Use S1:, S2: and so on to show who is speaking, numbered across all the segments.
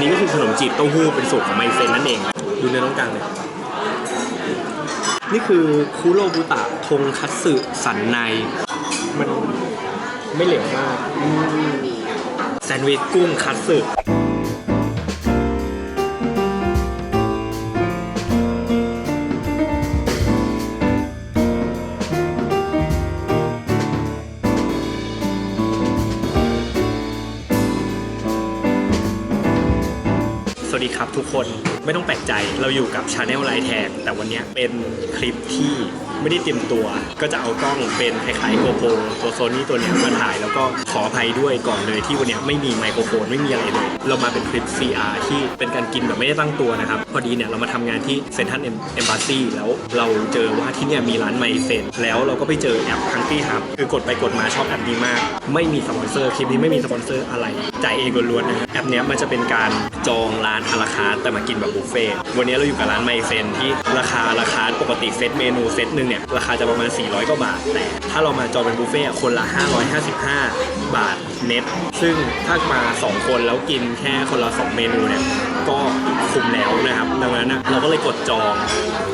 S1: นี้ก็คือขนมจีบเต้าหู้เป็นสูตรของไมเซนนั่นเอง ดูเนื้อน้องกลางเลยนี่คือคุโรบุตะทงคัตสึสันใน มันไม่เหลวมากอืมแซนด์วิชกุ้งคัตสึ วัสดีครับทุกคนไม่ต้องแปลกใจเราอยู่กับชาแนลไลท์แทกแต่วันนี้เป็นคลิปที่ไม่ได้เตรียมตัว ก็จะเอากล้องเป็นคล้ายๆโกโปรตัวโซนี่ตัวเนี้ยมาถ่าย แล้วก็ขออภัยด้วยก่อนเลยที่วันนี้ไม่มีไมโครโฟนไม่มีอะไรเลย เรามาเป็นคลิป CR ที่เป็นการกินแบบไม่ได้ตั้งตัวนะครับ พอดีเนี่ยเรามาทำงานที่เซนทันเอ็มบาซีแล้วเราเจอว่าที่เนี่ยมีร้านไมเซนแล้วเราก็ไปเจอแอปฮังกี้ฮับคือกดไปกดมาชอบแอปนี้มาก ไม่มีสปอนเซอร์คลิปนี้ไม่มีสปอนเซอร์อะไรจ่ายเองล้วนๆนะแอปเนี้ยมันจะเป็นการจองร้านอาราคาร์แต่มากินแบบบุฟเฟ่ต์วันนี้เราอยู่กับร้านไมเซนที่ราคาราคาปกติเซตเมนูเซตหนึ่งเนี่ยราคาจะประมาณ 400กว่าบาท แต่ถ้าเรามาจองเป็นบุฟเฟ่ต์คนละ 555 บาทเน็ตซึ่งถ้ามา 2 คนแล้วกินแค่คนละ 2 เมนูเนี่ย ก็คุ้มแล้วนะครับ ดังนั้นนะเราก็เลยกดจอง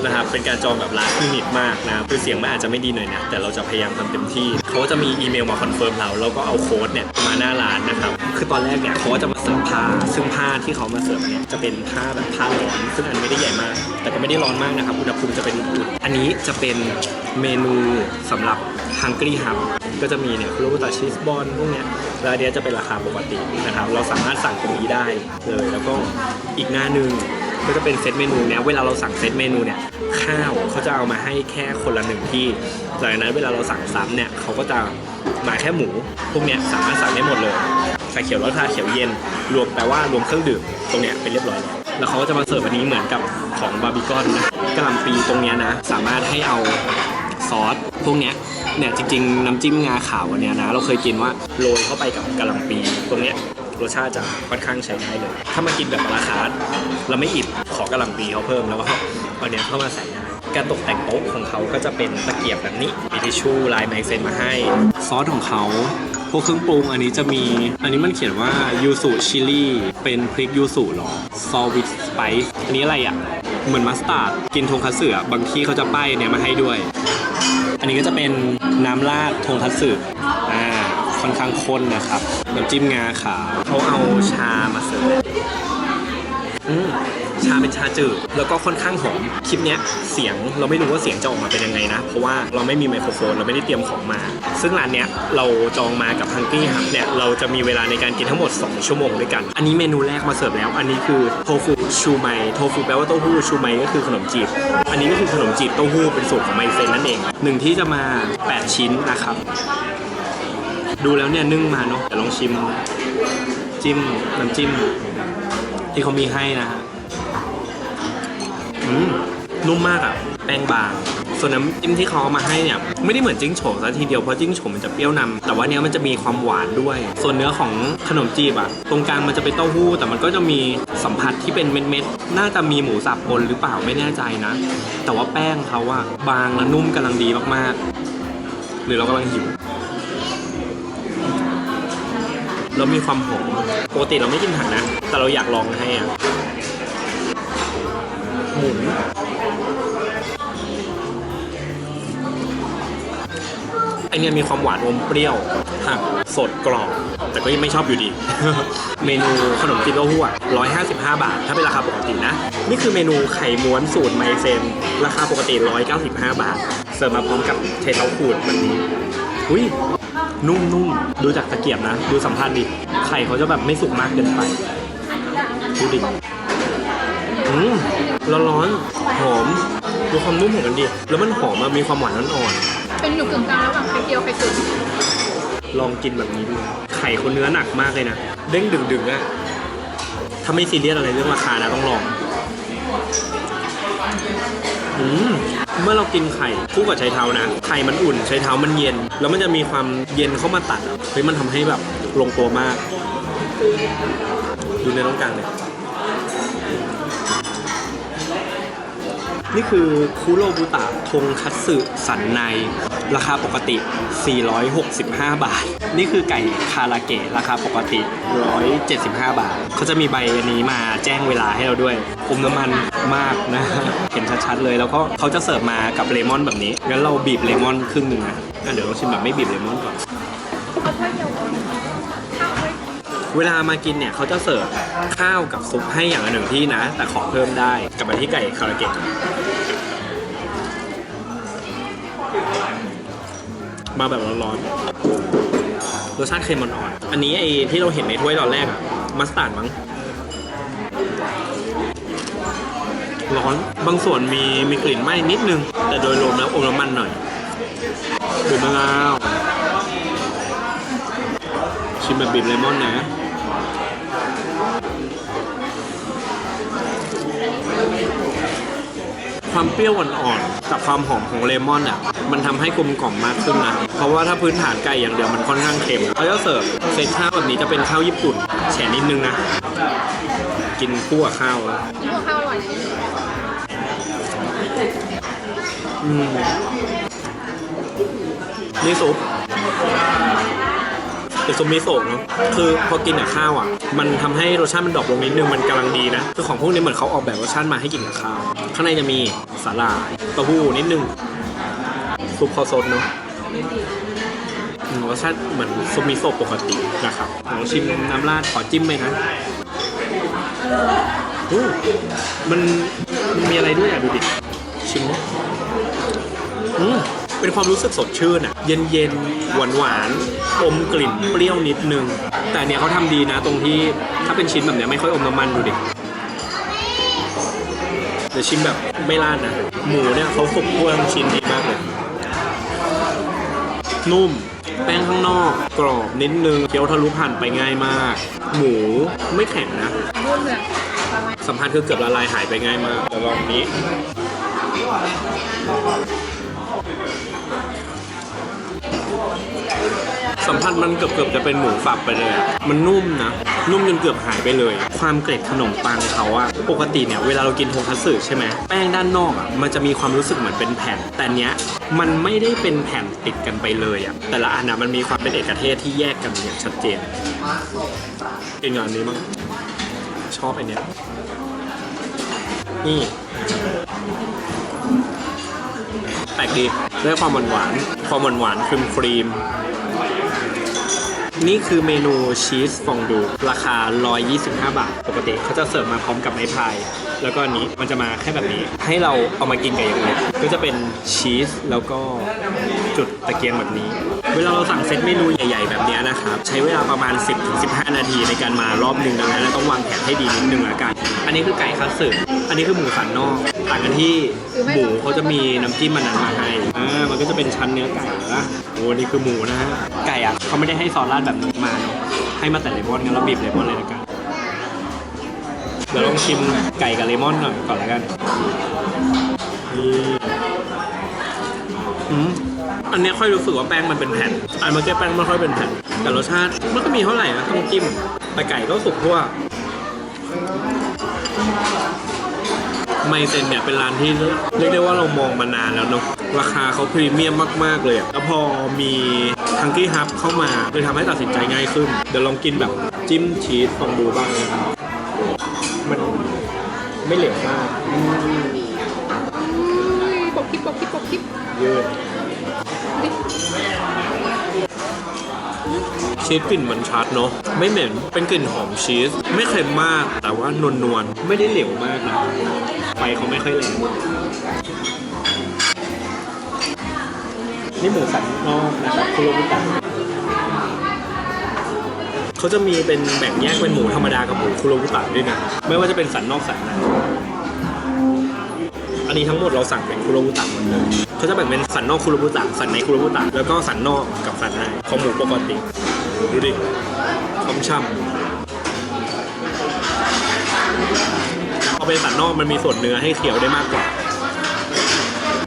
S1: นะครับ เป็นการจองแบบร้านที่มิดมากนะ คือเสียงมันอาจจะไม่ดีหน่อยนะ แต่เราจะพยายามทำเต็มที่ เขาก็จะมีอีเมลมาคอนเฟิร์มเราแล้วก็เอาโค้ดเนี่ยมาหน้าร้านนะครับ คือตอนแรกเนี่ยเขาก็จะมาเสิร์ฟผ้า ซึ่งผ้าที่เขามาเสิร์ฟเนี่ยจะเป็นผ้าแบบผ้าร้อน ซึ่งอันไม่ได้ใหญ่มาก แต่ก็ไม่ได้ร้อนมากนะครับ อุณหภูมิจะเป็นจุดอันนี้จะเป็นเมนูสำหรับ Hungry Hub ก็จะมีเนี่ยโรบุตาชีสบอลพวกเนี้ยรายเดียจะเป็นราคาปกตินะครับเราสามารถสั่งตรงนี้ได้เลยแล้วก็อีกหน้าหนึ่งก็จะเป็นเซตเมนูเนี่ยเวลาเราสั่งเซตเมนูเนี่ยข้าวเขาจะเอามาให้แค่คนละหนึ่งที่จากนั้นเวลาเราสั่งซ้ำเนี่ยเขาก็จะมาแค่หมู พวกเนี้ยสามารถสั่งได้หมดเลยชาเขียวรสชาเขียวเย็น รวมแปลว่ารวมเครื่องดื่มตรงเนี้ยเป็นเรียบร้อยแล้วแล้วเขาก็จะมาเสิร์ฟอันนี้เหมือนกับของบาร์บีคอนนะกะหล่ำปีตรงเนี้ยนะ สามารถให้เอาซอสพวกเนี้ย เนี่ยจริงๆ น้ำจิ้มงาขาวอันเนี้ยนะ เราเคยกินว่าโรยเข้าไปกับกะหล่ำปีตรงเนี้ยรสชาติจะค่อนข้างใช้ได้เลย ถ้ามากินแบบราคาร์เราไม่อิ่มขอกะหล่ำปีเขาเพิ่มแล้วก็เอาเนี้ยเข้ามาใส่ได้การตกแต่งโต๊ะของเขาก็จะเป็นตะเกียบแบบนี้มีทิชชู่ลายไมเซนมาให้ ซอสของเขาพวกเครื่องปรุงอันนี้จะมี อันนี้มันเขียนว่ายูสุชิลี่เป็นพริกยูสุหรอซอวิสสไปซ์อันนี้อะไรอะ เหมือนมัสตาร์ดกินทงคัตสึอะบางที่เขาจะป้ายเนี่ยมาให้ด้วย นนี้ก็จะเป็นน้ำราดทงคัตสึอ่าค่อนข้างข้นนะครับน้ำจิ้มงาขาวเขาเอาชามาเสิร์ฟอืม ชาเป็นชาจืดแล้วก็ค่อนข้างหอมคลิปเนี้ยเสียงเราไม่รู้ว่าเสียงจะออกมาเป็นยังไงนะ เพราะว่าเราไม่มีไมโครโฟนเราไม่ได้เตรียมของมา ซึ่งร้านเนี้ยเราจองมากับฮังกี้ฮับเนี่ยเราจะมีเวลาในการกินทั้งหมด 2 ชั่วโมงด้วยกัน อันนี้เมนูแรกมาเสิร์ฟแล้ว อันนี้คือโทฟูชูไมโทฟูแปลว่าเต้าหู้ชูไมก็คือขนมจีบ อันนี้ก็คือขนมจีบเต้าหู้เป็นสูตรของไมเซนนั่นเองหนึ่งที่จะมา 8 ชิ้นนะครับ ดูแล้วเนี่ยนึ่งมาเนาะแต่ลองชิม จิ้มน้ำจิ้มที่เขามีให้นะฮะ นุ่มมากอะแป้งบาง ส่วนน้ำจิ้มที่เขาเอามาให้เนี่ยไม่ได้เหมือนจิ้งโฉมซะทีเดียวเพราะจิ้งโฉมมันจะเปรี้ยวนำแต่ว่าเนี้ยมันจะมีความหวานด้วย ส่วนเนื้อของขนมจีบอะตรงกลางมันจะเป็นเต้าหู้ แต่มันก็จะมีสัมผัสที่เป็นเม็ดๆน่าจะมีหมูสับปนหรือเปล่าไม่แน่ใจนะ แต่ว่าแป้งเขาอะบางและนุ่มกำลังดีมากๆ หรือเรากำลังหิวแล้วมีความหอมปกติเราไม่กินผักนะ แต่เราอยากลองให้อะ หมูไอเนี่ยมีความหวานอมเปรี้ยวผักสดกรอบแต่ก็ยังไม่ชอบอยู่ดี เมนูขนมจีนเต้าหู้อะ155 บาท ถ้าเป็นราคาปกตินะ นี่คือเมนูไข่ม้วนสูตรไมเซน ราคาปกติ 195 บาท เสิร์ฟมาพร้อมกับเทเต้าขูดแบบนี้อุ้ยนุ่มๆ ดูจากตะเกียบนะ ดูสัมผัสดิ ไข่เขาจะแบบไม่สุกมากเกินไป ดูดิ อืม ร้อนๆหอมดูความนุ่มของกันดิแล้วมันหอมอะมีความหวานอ่อน
S2: เป็นอยู่กึ่งกลางระหว่างไข่เจียวไข่ตุ๋น
S1: ๆลองกินแบบนี้ดูไข่คนเนื้อหนักมากเลยนะเด้งดึงๆอะถ้าไม่ซีเรียสอะไรเรื่องราคานะต้องลองอืมเมื่อเรากินไข่คู่กับไชเท้านะ ไข่มันอุ่นไชเท้ามันเย็น แล้วมันจะมีความเย็นเข้ามาตัดอะเฮ้ยมันทำให้แบบลงตัวมาก ดูในน้องกลางเลย นี่คือคุโรบุตะทงคัตสึสันใน ราคาปกติ 465 บาท นี่คือไก่คาราเกะราคาปกติ 175 บาท เขาจะมีใบอันนี้มาแจ้งเวลาให้เราด้วยอมน้ำมันมากนะ เห็นชัดๆเลยแล้วก็เขาจะเสิร์ฟมากับเลมอนแบบนี้ งั้นเราบีบเลมอนครึ่งหนึ่งนะอะเดี๋ยวเราชิมแบบไม่บีบเลมอนก่อน เวลามากินเนี่ยเขาจะเสิร์ฟข้าวกับซุปให้อย่างละหนึ่งที่นะ แต่ขอเพิ่มได้กลับมาที่ไก่คาราเกะ มาแบบร้อนๆรสชาติเค็มอ่อนๆอันนี้ไอ้ที่เราเห็นในถ้วยตอนแรกอะมัสตาร์ดมั้งร้อนบางส่วนมีมีกลิ่นไหม้นิดนึง แต่โดยรวมแล้วอมน้ำมันหน่อยบีบมะนาวชิมแบบบีบเลมอนนะ ความเปรี้ยวอ่อนๆกับความหอมของเลมอนอะมันทำให้กลมกล่อมมากขึ้นนะ เพราะว่าถ้าพื้นฐานไก่อย่างเดียวมันค่อนข้างเค็มเขาจะเสิร์ฟเซตข้าวแบบนี้จะเป็นข้าวญี่ปุ่นแฉะนิดนึงนะ กินคู่กับข้าวแล้ว
S2: นี่วข้าวอร่อย
S1: อืมนี่ซุป เป็นซุปมิโซะเนาะคือพอกินกับข้าวอะ มันทำให้รสชาติมันดรอปลงนิดนึงมันกำลังดีนะคือของพวกนี้เหมือนเขาออกแบบรสชาติมาให้กินกับข้าวข้างในจะมีสาหร่ายเต้าหู้นิดนึงซุปคอสดเนาะรสชาติเหมือนซุปมิโซะปกตินะครับลองชิมน้ำราดขอจิ้มไหมนะอู้มันมันมีอะไรด้วยอะดูดิชิมนะอืม เป็นความรู้สึกสดชื่นอะ เย็นเย็นหวานหวานอมกลิ่นเปรี้ยวนิดนึง แต่เนี้ยเขาทำดีนะตรงที่ถ้าเป็นชิ้นแบบเนี้ยไม่ค่อยอมน้ำมันดูดิเดี๋ยวชิมแบบไม่ราดนะ หมูเนี่ยเขาสุกวทั้งชิ้นดีมากเลย นุ่มแป้งข้างนอกกรอบนิดนึงเคี้ยวทะลุผ่านไปง่ายมาก หมูไม่แข็งนะสัมผัสคือเกือบละลายหายไปง่ายมากแต่ลองนี้ สัมผัสมันเกือบเกือบจะเป็นหมูฝับไปเลยอะมันนุ่มนะ นุ่มจนเกือบหายไปเลย ความเกล็ดขนมปังเขาอะปกติเนี่ยเวลาเรากินโทคัตสึใช่ไหมแป้งด้านนอกอะมันจะมีความรู้สึกเหมือนเป็นแผ่น แต่เนี้ยมันไม่ได้เป็นแผ่นติดกันไปเลยอะแต่ละอันนะมันมีความเป็นเอกเทศที่แยกกันอย่างชัดเจนกินงานนี้มั้งชอบไอเนี้ยนี่ แปลกดีได้ความหวานหวานความหวานหวานครีมครีม นี่คือเมนูชีสฟองดู ราคา 125 บาท ปกติเขาจะเสิร์ฟมาพร้อมกับไม้พาย แล้วก็อันนี้มันจะมาแค่แบบนี้ ให้เราเอามากินกับอย่างอื่นก็จะเป็นชีสแล้วก็จุดตะเกียงแบบนี้ เวลาเราสั่งเซตเมนูใหญ่ ๆ แบบนี้นะครับ ใช้เวลาประมาณ 10-15 นาทีในการมารอบหนึ่งดังนั้นเราต้องวางแผนให้ดีนิดนึงละกัน อันนี้คือไก่คัตสึอันนี้คือหมูสันนอกต่างกันที่หมูเขาจะมีน้ำจิ้มมันนั้นมาให้อ่ามันก็จะเป็นชั้นเนื้อไก่นะโอ้นี่คือหมูนะฮะไก่อะเขาไม่ได้ให้ซอสราดแบบนี้มาเนาะให้มาแต่เลมอนงั้นเราบีบเลมอนเลยละกันเดี๋ยวลองชิมไก่กับเลมอนหน่อยก่อนละกันอืมอันนี้ค่อยรู้สึกว่าแป้งมันเป็นแผ่น อันเมื่อกี้แป้งไม่ค่อยเป็นแผ่น แต่รสชาติมันก็มีเท่าไหร่นะต้องจิ้มแต่ไก่ก็สุกทั่ว ไมเซนเนี่ยเป็นร้านที่เรียกได้ว่าเรามองมานานแล้วเนาะราคาเขาพรีเมียมมากๆเลยอะแล้วพอมีทังกี้ฮับเข้ามาเลยทำให้ตัดสินใจง่ายขึ้น เดี๋ยวลองกินแบบจิ้มชีสฟองดูบ้างนะครับมันไม่เหลวมากอืม
S2: อุ้ยปกคลิปปกคลิปปกคลิป
S1: ยืด
S2: ดิ
S1: ชีสกลิ่นมันชัดเนาะไม่เหม็นเป็นกลิ่นหอมชีส ไม่เค็มมากแต่ว่านวลนวลไม่ได้เหลวมากนะไฟเขาไม่ค่อยแรงนี่หมูสันนอกนะครับคุโรบุตะเขาจะมีเป็นแบ่งแยกเป็นหมูธรรมดากับหมูคุโรบุตะด้วยนะ ไม่ว่าจะเป็นสันนอกสันใน นนี้ทั้งหมดเราสั่งเป็นคุโรบุตะหมดเลยเขาจะแบ่งเป็นสันนอกคุโรบุตะสันในคุโรบุตะแล้วก็สันนอกกับสันในของหมูปกติดูดิช่ำพอเป็นสันนอกมันมีส่วนเนื้อให้เคี้ยวได้มากกว่า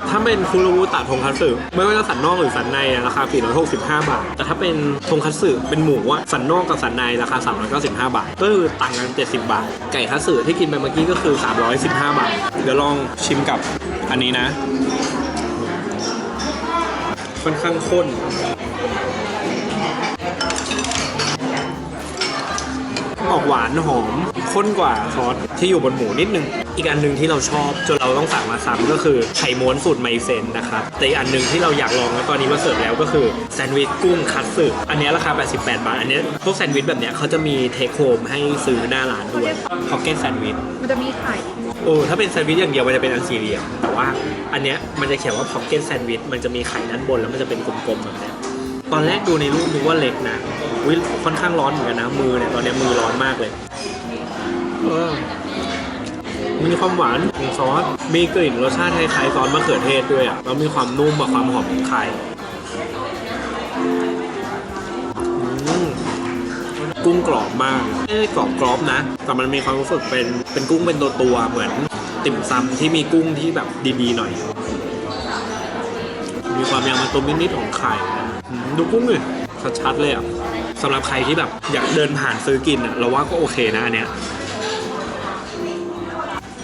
S1: ถ้าเป็นคุโรบุตะทงคัตสึไม่ว่าจะสันนอกหรือสันในราคา 465 บาท แต่ถ้าเป็นทงคัตสึเป็นหมูอะสันนอกกับสันในราคา 395 บาท ก็คือต่างกัน 70 บาท ไก่คัตสึที่กินไปเมื่อกี้ก็คือ 315 บาท เดี๋ยวลองชิมกับอันนี้นะ ค่อนข้างข้นออกหวานหอมข้นกว่าซอสที่อยู่บนหมูนิดนึง อีกอันหนึ่งที่เราชอบจนเราต้องสั่งมาซ้ำก็คือไข่ม้วนสูตรไมเซนนะครับแต่อีกอันหนึ่งที่เราอยากลองแล้วตอนนี้มาเสิร์ฟแล้วก็คือแซนด์วิชกุ้งคัตสึอันเนี้ยราคา 88 บาท อันเนี้ยพวกแซนด์วิชแบบเนี้ยเขาจะมีเทคโฮมให้ซื้อหน้าร้านด้วยพ็อกเก็ตแซนด์วิช
S2: มันจะมีไข่
S1: โอ้ถ้าเป็นแซนด์วิชอย่างเดียวมันจะเป็นอันสี่เหลี่ยมแต่ว่าอันเนี้ยมันจะเขียนว่าพ็อกเก็ตแซนด์วิชมันจะมีไข่ด้านบนแล้วมันจะเป็นกลมๆแบบเนี้ยตอนแรกดูในรูปนึกว่าเล็กนะวิค่อนข้างร้อนเหมือนกันนะมือเนี่ยตอนเนี้ยมือร้อนมากเลยเออ มีความหวานของซอส มีกลิ่นรสชาติคล้ายๆซอสมะเขือเทศด้วยอะแล้วมีความนุ่มกับความหอมของไข่กุ้งกรอบมากไม่ได้กรอบกรอบนะ แต่มันมีความรู้สึกเป็นเป็นกุ้งเป็นตัวตัวเหมือนติ่มซำที่มีกุ้งที่แบบดีๆหน่อย มีความยางมะตูมนิดๆของไข่ดูกุ้งเลยชัดๆเลยอะสำหรับใครที่แบบอยากเดินผ่านซื้อกินอะเราว่าก็โอเคนะอันเนี้ย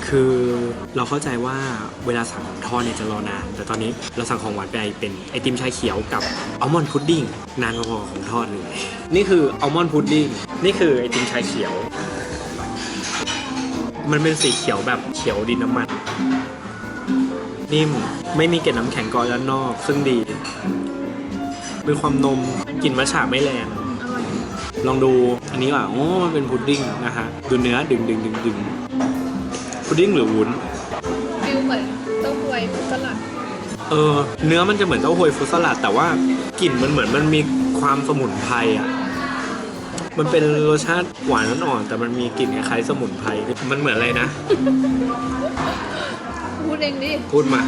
S1: คือเราเข้าใจว่าเวลาสั่งของทอดเนี่ยจะรอนาน แต่ตอนนี้เราสั่งของหวานไปเป็นไอติมชาเขียวกับอัลมอนด์พุดดิ้งนานพอๆของทอดเลย นี่คืออัลมอนด์พุดดิ้งนี่คือไอติมชาเขียว มันเป็นสีเขียวแบบเขียวดินน้ำมัน นิ่มไม่มีเกล็ดน้ำแข็งกรอด้านนอก ซึ่งดีมีความนมกลิ่นมัทฉะไม่แรงลองดูอันนี้ว่าโอ้มันเป็นพุดดิ้งนะฮะดูเนื้อดึงดึงดึงดึง พุดดิ้งหรือวุ้น
S2: ฟิลเหมือนเต้าหวยสลัด
S1: เออ เนื้อมันจะเหมือนเต้าหวยฟรุตสลัด แต่ว่ากลิ่นมันเหมือนมันมีความสมุนไพรอะ มันเป็นรสชาติหวานอ่อนๆแต่มันมีกลิ่นคล้ายๆสมุนไพรมันเหมือนอะไรนะ
S2: พูดเองดิ
S1: พูดมา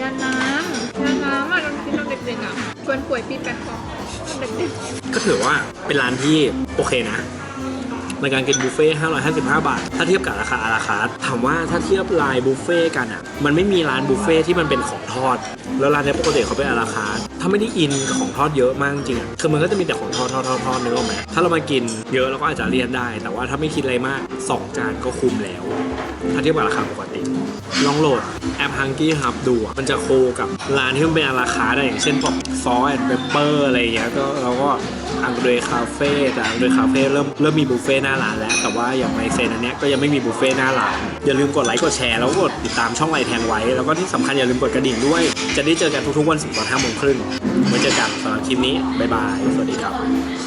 S2: ยาน้ำยาน้ำอะตอนกินตอนเด็กๆอะชวนป่วยปีแปดฟองตอนเด็ก
S1: ก็ถือว่าเป็นร้านที่โอเคนะ ในการกินบุฟเฟ่ต์555 บาท ถ้าเทียบกับราคาอาราคาถามว่าถ้าเทียบลายบุฟเฟ่กันอะ มันไม่มีร้านบุฟเฟ่ที่มันเป็นของทอด แล้วร้านเนี้ยปกติเขาเป็นอาราคาถ้าไม่ได้อินของทอดเยอะมากจริงอะ คือมันก็จะมีแต่ของทอดทอดทอดทอดนึกออกไหมถ้าเรามากินเยอะเราก็อาจจะเลี่ยนได้ แต่ว่าถ้าไม่คิดอะไรมากสองจานก็คุ้มแล้ว ถ้าเทียบกับราคาปกติ ลองโหลดแอป Hungry Hub ดูมันจะโคกับร้านที่มันเป็นอาราคาร์ทอะอย่างเช่นพวกซอสแอนด์เปเปอร์อะไรอย่างเงี้ย ก็เราก็ อังเดรคาเฟ่แต่อังเดรคาเฟ่เริ่มเริ่มมีบุฟเฟ่ต์หน้าร้านแล้ว แต่ว่าอย่างไมเซนอันเนี้ยก็ยังไม่มีบุฟเฟ่ต์หน้าร้าน อย่าลืมกดไลค์กดแชร์แล้วก็กดติดตามช่องไลน์แทงไว้ แล้วก็ที่สำคัญอย่าลืมกดกระดิ่งด้วย จะได้เจอกันทุกๆวันศุกร์ตอนห้าโมงครึ่งไว้เจอกันสำหรับคลิปนี้บ๊ายบายสวัสดีครับ